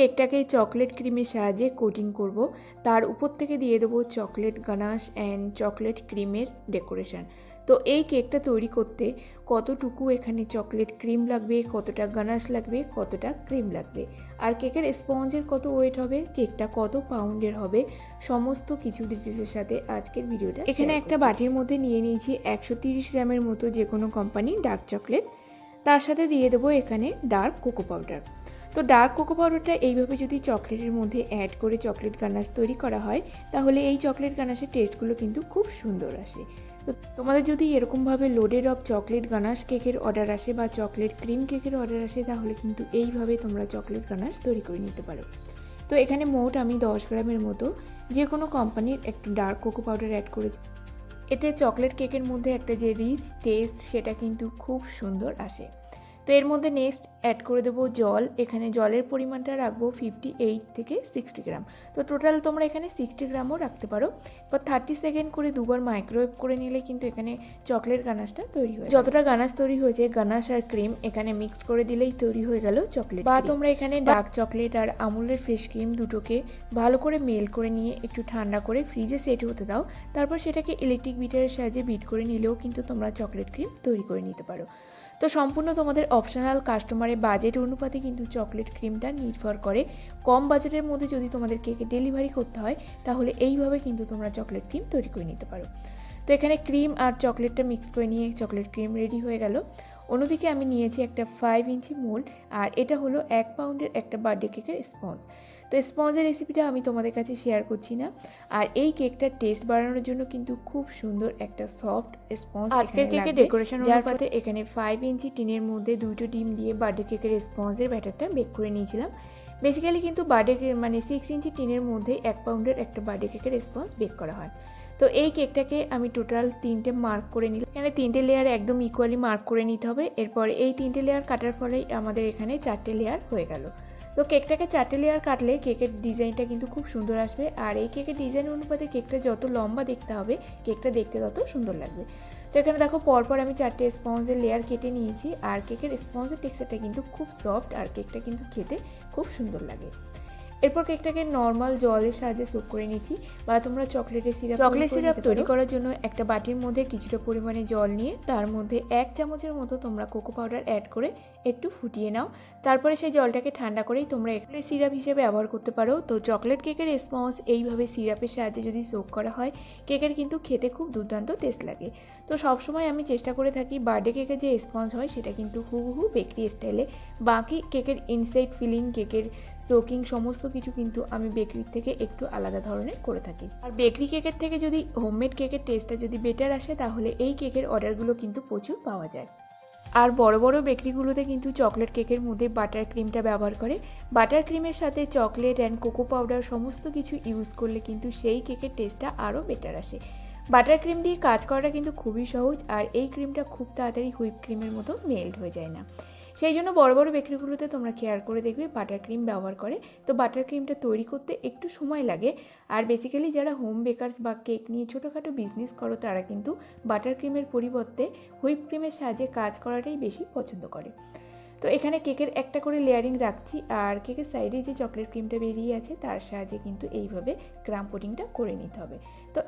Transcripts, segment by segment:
কেকটাকে চকলেট ক্রিমের সাহায্যে কোটিং করব। তার উপর থেকে দিয়ে দেবো চকলেট গানাশ অ্যান্ড চকলেট ক্রিমের ডেকোরেশন। তো এই কেকটা তৈরি করতে কতটুকু এখানে চকলেট ক্রিম লাগবে কতটা গানাশ লাগবে কতটা ক্রিম লাগবে? আর কেকের স্পঞ্জের কত ওয়েট হবে কেকটা কত পাউন্ডের হবে সমস্ত কিছু ডিটেলসের সাথে আজকের ভিডিওটা এখানে একটা বাটির মধ্যে নিয়ে নিয়েছি একশো তিরিশ গ্রামের মতো যে কোনো কোম্পানি ডার্ক চকলেট তার সাথে দিয়ে দেবো এখানে ডার্ক কোকো পাউডার তো ডার্ক কোকো পাউডারটা এইভাবে যদি চকলেটের মধ্যে অ্যাড করে চকলেট গানাশ তৈরি করা হয়, তাহলে এই চকলেট গানাশের টেস্টগুলো কিন্তু খুব সুন্দর আসে। তো তোমাদের যদি এরকমভাবে লোডেড অফ চকলেট গানাশ কেকের অর্ডার আসে বা চকলেট ক্রিম কেকের অর্ডার আসে, তাহলে কিন্তু এইভাবে তোমরা চকলেট গানাশ তৈরি করে নিতে পারো। তো এখানে মোট আমি দশ গ্রামের মতো যে কোনো কোম্পানির একটা ডার্ক কোকো পাউডার অ্যাড করেছি। এতে চকলেট কেকের মধ্যে একটা যে রিচ টেস্ট সেটা কিন্তু খুব সুন্দর আসে। তো এর মধ্যে নেক্সট অ্যাড করে দেবো জল। এখানে জলের পরিমাণটা রাখব ফিফটি এইট থেকে সিক্সটি গ্রাম তো টোটাল তোমরা এখানে সিক্সটি গ্রামও রাখতে পারো। এবার থার্টি সেকেন্ড করে দুবার মাইক্রোওয়েভ করে নিলে কিন্তু এখানে চকলেট গানাশটা তৈরি হয় যতটা গানাশ তৈরি হয়েছে গানাশ আর ক্রিম এখানে মিক্সড করে দিলেই তৈরি হয়ে গেল চকলেট বা তোমরা এখানে ডার্ক চকলেট আর আমুলের ফ্রেশ ক্রিম দুটোকে ভালো করে মেল করে নিয়ে একটু ঠান্ডা করে ফ্রিজে সেট হতে দাও। তারপর সেটাকে ইলেকট্রিক বিটারের সাহায্যে বিট করে নিলেও কিন্তু তোমরা চকলেট ক্রিম তৈরি করে নিতে পারো। তো সম্পূর্ণ তোমাদের অপশনাল কাস্টমারের বাজেট অনুপাতে কিন্তু চকলেট ক্রিমটা নির্ভর করে। কম বাজেটের মধ্যে যদি তোমাদের কেকে ডেলিভারি করতে হয়, তাহলে এইভাবে কিন্তু তোমরা চকলেট ক্রিম তৈরি করে নিতে পারো। তো এখানে ক্রিম আর চকলেটটা মিক্স করে নিয়ে চকলেট ক্রিম রেডি হয়ে গেল। অন্যদিকে আমি নিয়েছি একটা ফাইভ ইঞ্চি মোল্ড আর এটা হলো এক পাউন্ডের একটা বার্থডে কেকের স্পঞ্জ তো স্পঞ্জের রেসিপিটা আমি তোমাদের কাছে শেয়ার করছি না। আর এই কেকটার টেস্ট বাড়ানোর জন্য কিন্তু খুব সুন্দর একটা সফট স্পঞ্জ আজকের কেকের ডেকোরেশন যার সাথে এখানে ফাইভ ইঞ্চি টিনের মধ্যে দুটো ডিম দিয়ে বার্থডে কেকের স্পঞ্জের ব্যাটারটা বেক করে নিয়েছিলাম। বেসিক্যালি কিন্তু বার্থডে মানে সিক্স ইঞ্চি টিনের মধ্যে এক পাউন্ডের একটা বার্থডে কেকের স্পঞ্জ বেক করা হয়। তো এই কেকটাকে আমি টোটাল তিনটে মার্ক করে নিলাম। এখানে তিনটে লেয়ার একদম ইকুয়ালি মার্ক করে নিতে হবে। এরপরে এই তিনটে লেয়ার কাটার ফলেই আমাদের এখানে চারটে লেয়ার হয়ে গেল। তো কেকটাকে চারটে লেয়ার কাটলে কেকের ডিজাইনটা কিন্তু খুব সুন্দর আসবে। আর এই কেকের ডিজাইন অনুপাতে কেকটা যত লম্বা দেখতে হবে কেকটা দেখতে তত সুন্দর লাগবে। তো এখানে দেখো পরপর আমি চারটে স্পঞ্জের লেয়ার কেটে নিয়েছি। আর কেকের স্পঞ্জের টেক্সচারটা কিন্তু খুব সফট আর কেকটা কিন্তু খেতে খুব সুন্দর লাগে। এরপর কেকটাকে নর্মাল জলের সাহায্যে সোক করে নিচ্ছি বা তোমরা চকলেটের সিরাপ চকলেট সিরাপ তৈরি করার জন্য একটা বাটির মধ্যে কিছুটা পরিমাণে জল নিয়ে তার মধ্যে এক চামচের মতো তোমরা কোকো পাউডার অ্যাড করে একটু ফুটিয়ে নাও। তারপরে সেই জলটাকে ঠান্ডা করেই তোমরা এগুলো সিরাপ হিসেবে ব্যবহার করতে পারো। তো চকলেট কেকের স্পঞ্জ এইভাবে সিরাপের সাহায্যে যদি সোক করা হয়, কেকের কিন্তু খেতে খুব দুর্দান্ত টেস্ট লাগে। তো সবসময় আমি চেষ্টা করে থাকি বার্থডে কেকের যে স্পঞ্জ হয়, সেটা কিন্তু হুবহু বেকরি স্টাইলে বাকি কেকের ইনসাইড ফিলিং কেকের সোকিং সমস্ত কিছু কিন্তু আমি বেকরির থেকে একটু আলাদা ধরনের করে থাকি। আর বেকরি কেকের থেকে যদি হোমমেড কেকের টেস্টটা যদি বেটার আসে, তাহলে এই কেকের অর্ডারগুলো কিন্তু প্রচুর পাওয়া যায়। আর বড় বড় বেকরিগুলোতে কিন্তু চকলেট কেকের মধ্যে বাটার ক্রিমটা ব্যবহার করে। বাটার ক্রিমের সাথে চকলেট অ্যান্ড কোকো পাউডার সমস্ত কিছু ইউজ করলে কিন্তু সেই কেকের টেস্টটা আরও বেটার আসে। বাটার ক্রিম দিয়ে কাজ করাটা কিন্তু খুবই সহজ আর এই ক্রিমটা খুব তাড়াতাড়ি হুইপ ক্রিমের মতো মেল্ট হয়ে যায় না। সেই জন্য বড় বড় বেকারিগুলোতে তোমরা কেয়ার করে দেখবে বাটার ক্রিম ব্যবহার করে। তো বাটার ক্রিমটা তৈরি করতে একটু সময় লাগে আর বেসিক্যালি যারা হোম বেকারস বা কেক নিয়ে ছোটোখাটো বিজনেস করো, তারা কিন্তু বাটার ক্রিমের পরিবর্তে হুইপ ক্রিমের সাহায্যে কাজ করাটাই বেশি পছন্দ করে। তো এখানে কেকের একটা করে লেয়ারিং রাখছি আর কেকের সাইডে যে চকলেট ক্রিমটা বেরিয়ে আছে, তার সাহায্যে কিন্তু এইভাবে গ্রাম কোটিংটা করে নিতে হবে। তো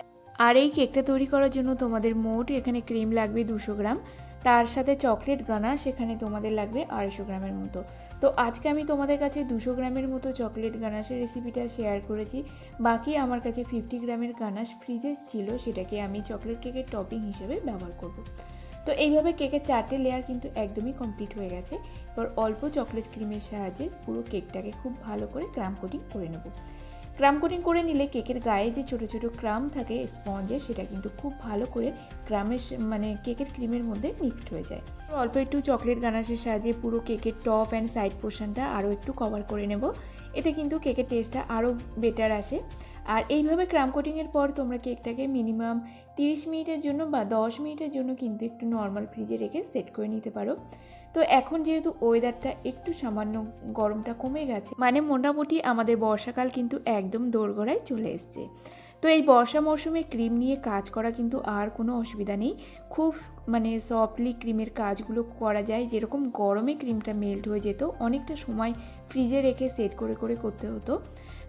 আর এই কেকটা তৈরি করার জন্য তোমাদের মোট এখানে ক্রিম লাগবে দুশো গ্রাম। তার সাথে চকলেট গানা, সেখানে তোমাদের লাগবে আড়াইশো গ্রামের মতো। তো আজকে আমি তোমাদের কাছে দুশো গ্রামের মতো চকলেট গানাশের রেসিপিটা শেয়ার করেছি। বাকি আমার কাছে ফিফটি গ্রামের গানাশ ফ্রিজে ছিল, সেটাকে আমি চকলেট কেকের টপিং হিসেবে ব্যবহার করব। তো এইভাবে কেকের চারটে লেয়ার কিন্তু একদমই কমপ্লিট হয়ে গেছে। এবার অল্প চকলেট ক্রিমের সাহায্যে পুরো কেকটাকে খুব ভালো করে ক্রাম কোটিং করে নেব। ক্রাম কোটিং করে নিলে কেকের গায়ে যে ছোটো ছোটো ক্রাম থাকে, স্পঞ্জে, সেটা কিন্তু খুব ভালো করে ক্রামের মানে কেকের ক্রিমের মধ্যে মিক্সড হয়ে যায়। অল্প একটু চকলেট গানাশের সাহায্যে পুরো কেকের টপ অ্যান্ড সাইড পোর্শনটা আরও একটু কভার করে নেব। এতে কিন্তু কেকের টেস্টটা আরও বেটার আসে। আর এইভাবে ক্রাম কোটিংয়ের পর তোমরা কেকটাকে মিনিমাম তিরিশ মিনিটের জন্য বা দশ মিনিটের জন্য কিন্তু একটু নর্মাল ফ্রিজে রেখে সেট করে নিতে পারো। তো এখন যেহেতু ওয়েদারটা একটু সামান্য গরমটা কমে গেছে মানে মোটামুটি আমাদের বর্ষাকাল কিন্তু একদম দোরগোড়ায় চলে এসছে। তো এই বর্ষা মরশুমে ক্রিম নিয়ে কাজ করা কিন্তু আর কোনো অসুবিধা নেই। খুব মানে সফটলি ক্রিমের কাজগুলো করা যায়, যেরকম গরমে ক্রিমটা মেল্ট হয়ে যেত, অনেকটা সময় ফ্রিজে রেখে সেট করে করে করতে হতো।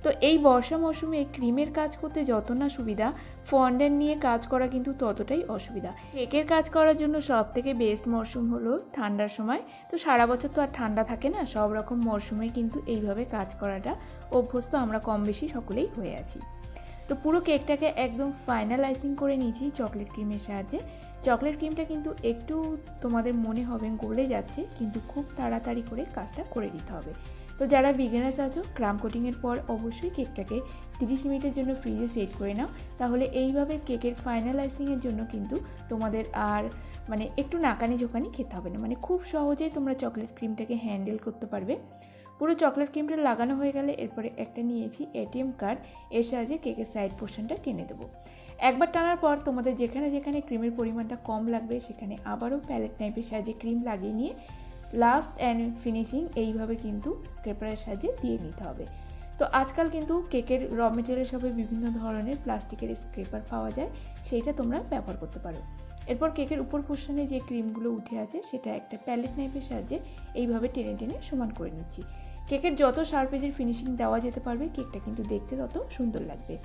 তো এই বর্ষা মরশুমে ক্রিমের কাজ করতে যত না সুবিধা ফন্ডেন্ট নিয়ে কাজ করা কিন্তু ততটাই অসুবিধা। কেকের কাজ করার জন্য সব থেকে বেস্ট মরশুম হলো ঠান্ডার সময়। তো সারা বছর তো আর ঠান্ডা থাকে না, সব রকম মরশুমে কিন্তু এইভাবে কাজ করাটা অভ্যস্ত আমরা কম বেশি সকলেই হয়ে আছি। তো পুরো কেকটাকে একদম ফাইনালাইজিং করে নিয়েছি চকলেট ক্রিমের সাহায্যে। চকলেট ক্রিমটা কিন্তু একটু তোমাদের মনে হবে গলে যাচ্ছে, কিন্তু খুব তাড়াতাড়ি করে কাজটা করে দিতে হবে। তো যারা বিগিনার্স আছো ক্রাম কোটিংয়ের পর অবশ্যই কেকটাকে তিরিশ মিনিটের জন্য ফ্রিজে সেট করে নাও। তাহলে এইভাবে কেকের ফাইনালাইসিংয়ের জন্য কিন্তু তোমাদের আর মানে একটু নাকানি ঝোকানি খেতে হবে না। মানে খুব সহজেই তোমরা চকলেট ক্রিমটাকে হ্যান্ডেল করতে পারবে। পুরো চকলেট ক্রিমটা লাগানো হয়ে গেলে এরপরে একটা নিয়েছি এটিএম কার্ড এর সাহায্যে কেকের সাইড পোর্শনটা টেনে দেবো। একবার টানার পর তোমাদের যেখানে যেখানে ক্রিমের পরিমাণটা কম লাগবে, সেখানে আবারও প্যালেট নাইফের সাহায্যে ক্রিম লাগিয়ে নিয়ে লাস্ট অ্যান্ড ফিনিশিং এইভাবে কিন্তু স্ক্রেপারের সাহায্যে দিয়ে নিতে হবে। তো আজকাল কিন্তু কেকের র মেটেরিয়াল সবে বিভিন্ন ধরনের প্লাস্টিকের স্ক্রেপার পাওয়া যায়, সেইটা তোমরা ব্যবহার করতে পারো। এরপর কেকের উপর পোর্শনে যে ক্রিমগুলো উঠে আছে, সেটা একটা প্যালেট নাইফের সাহায্যে এইভাবে টেনে টেনে সমান করে নিচ্ছি। কেকের যত শার্পেজের ফিনিশিং দেওয়া যেতে পারবে, কেকটা কিন্তু দেখতে তত সুন্দর লাগবে।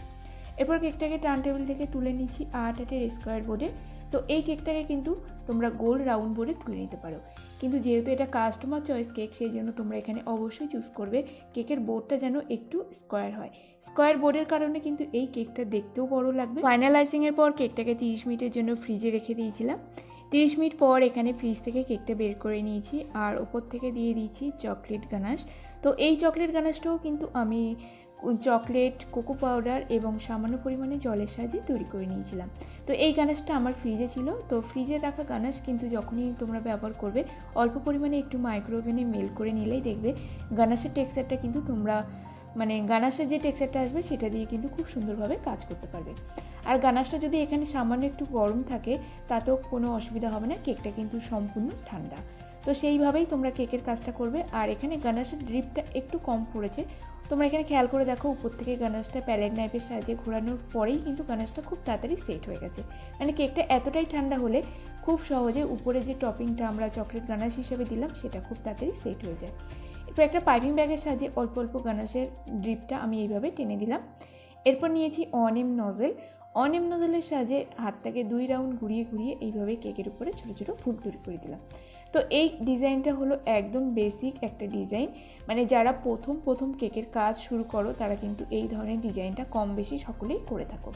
এরপর কেকটাকে টার্ন টেবিল থেকে তুলে নিচ্ছি আট আটের স্কোয়ার বোর্ডে তো এই কেকটাকে কিন্তু তোমরা গোল রাউন্ড বোর্ডে তুলে নিতে পারো। কিন্তু যেহেতু এটা কাস্টমার চয়েস কেক সেই জন্য তোমরা এখানে অবশ্যই চুজ করবে কেকের বোর্ডটা যেন একটু স্কোয়ার হয়। স্কোয়ার বোর্ডের কারণে কিন্তু এই কেকটা দেখতেও বড় লাগবে। ফাইনালাইজিংয়ের পর কেকটাকে তিরিশ মিনিটের জন্য ফ্রিজে রেখে দিয়েছিলাম। তিরিশ মিনিট পর এখানে ফ্রিজ থেকে কেকটা বের করে নিয়েছি আর ওপর থেকে দিয়ে দিয়েছি চকলেট গানাশ তো এই চকলেট গানাশটাও কিন্তু আমি চকলেট, কোকো পাউডার এবং সামান্য পরিমাণে জলের সাহায্যে তৈরি করে নিয়েছিলাম। তো এই গানাশটা আমার ফ্রিজে ছিল। তো ফ্রিজে রাখা গানাশ কিন্তু যখনই তোমরা ব্যবহার করবে, অল্প পরিমাণে একটু মাইক্রোওভেনে মেল করে নিলেই দেখবে গানাশের টেক্সচারটা কিন্তু তোমরা মানে গানাশের যে টেক্সচারটা আসবে সেটা দিয়ে কিন্তু খুব সুন্দরভাবে কাজ করতে পারবে। আর গানাশটা যদি এখানে সামান্য একটু গরম থাকে, তাতেও কোনো অসুবিধা হবে না, কেকটা কিন্তু সম্পূর্ণ ঠান্ডা। তো সেইভাবেই তোমরা কেকের কাজটা করবে। আর এখানে গানাশের ড্রিপটা একটু কম পড়েছে। তোমরা এখানে খেয়াল করে দেখো, উপর থেকে গানাশটা প্যালেট নাইফের সাহায্যে ঘোরানোর পরেই কিন্তু গানাশটা খুব তাড়াতাড়ি সেট হয়ে গেছে। মানে কেকটা এতটাই ঠান্ডা হলে খুব সহজে উপরে যে টপিংটা আমরা চকলেট গানাশ হিসেবে দিলাম, সেটা খুব তাড়াতাড়ি সেট হয়ে যায়। এরপর একটা পাইপিং ব্যাগের সাহায্যে অল্প অল্প গানাশের ড্রিপটা আমি এইভাবে টেনে দিলাম। এরপর নিয়েছি অনেম নজেল অনেম নজলের সাহায্যে হাতটাকে দুই রাউন্ড ঘুরিয়ে ঘুরিয়ে এইভাবে কেকের উপরে ছোটো ছোটো ফুল তৈরি করে দিলাম। তো এই ডিজাইনটা হলো একদম বেসিক একটা ডিজাইন। মানে যারা প্রথম প্রথম কেকের কাজ শুরু করো, তারা কিন্তু এই ধরনের ডিজাইনটা কম বেশি সকলেই করে থাকো।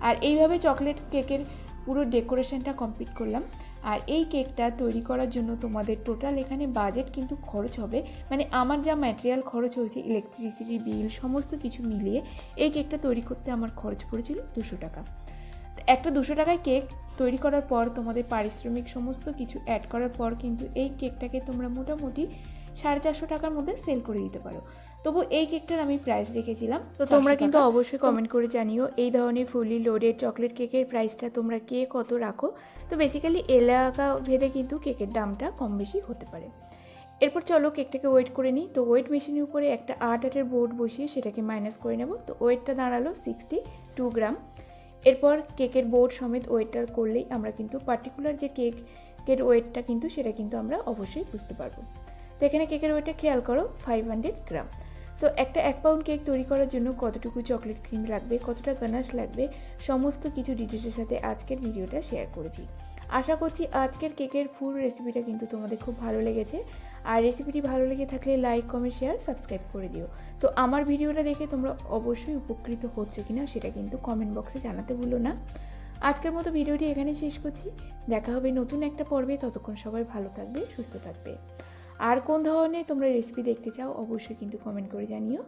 আর এইভাবে চকলেট কেকের পুরো ডেকোরেশনটা কমপ্লিট করলাম। আর এই কেকটা তৈরি করার জন্য তোমাদের টোটাল এখানে বাজেট কিন্তু খরচ হবে। মানে আমার যা ম্যাটেরিয়াল খরচ হয়েছে ইলেকট্রিসিটি বিল সমস্ত কিছু মিলিয়ে এই কেকটা তৈরি করতে আমার খরচ পড়েছিল দুশো টাকা। একটা দুশো টাকায় কেক তৈরি করার পর তোমাদের পারিশ্রমিক সমস্ত কিছু অ্যাড করার পর কিন্তু এই কেকটাকে তোমরা মোটামুটি সাড়ে চারশো টাকার মধ্যে সেল করে দিতে পারো। তবু এই কেকটার আমি প্রাইস রেখেছিলাম। তো তোমরা কিন্তু অবশ্যই কমেন্ট করে জানিও এই ধরনের ফুলি লোডেড চকলেট কেকের প্রাইসটা তোমরা কে কত রাখো? তো বেসিক্যালি এলাকা ভেদে কিন্তু কেকের দামটা কম বেশি হতে পারে। এরপর চলো কেকটাকে ওয়েট করে নিই। তো ওয়েট মেশিনের উপরে একটা আট আটের বোর্ড বসিয়ে সেটাকে মাইনাস করে নেব। তো ওয়েটটা দাঁড়াল সিক্সটি টু গ্রাম এরপর কেকের বোর্ড সমেত ওয়েটটা করলেই আমরা কিন্তু পার্টিকুলার যে কেকের ওয়েটটা কিন্তু সেটা কিন্তু আমরা অবশ্যই বুঝতে পারব। তো এখানে কেকের ওয়েটটা খেয়াল করো ফাইভ হান্ড্রেড গ্রাম তো একটা এক পাউন্ড কেক তৈরি করার জন্য কতটুকু চকলেট ক্রিম লাগবে, কতটা গানাশ লাগবে, সমস্ত কিছু ডিটেলসের সাথে আজকের ভিডিওটা শেয়ার করেছি। আশা করছি আজকের কেকের ফুল রেসিপিটা কিন্তু তোমাদের খুব ভালো লেগেছে। আর রেসিপিটি ভালো লেগে থাকলে লাইক কমেন্ট শেয়ার সাবস্ক্রাইব করে দিও। তো আমার ভিডিওটা দেখে তোমরা অবশ্যই উপকৃত হচ্ছ কিনা সেটা কিন্তু কমেন্ট বক্সে জানাতে ভুলো না। আজকের মতো ভিডিওটি এখানে শেষ করছি। দেখা হবে নতুন একটা পর্বে। ততক্ষণ সবাই ভালো থাকবে, সুস্থ থাকবে। আর কোন ধরনের তোমরা রেসিপি দেখতে চাও অবশ্যই কিন্তু কমেন্ট করে জানিও।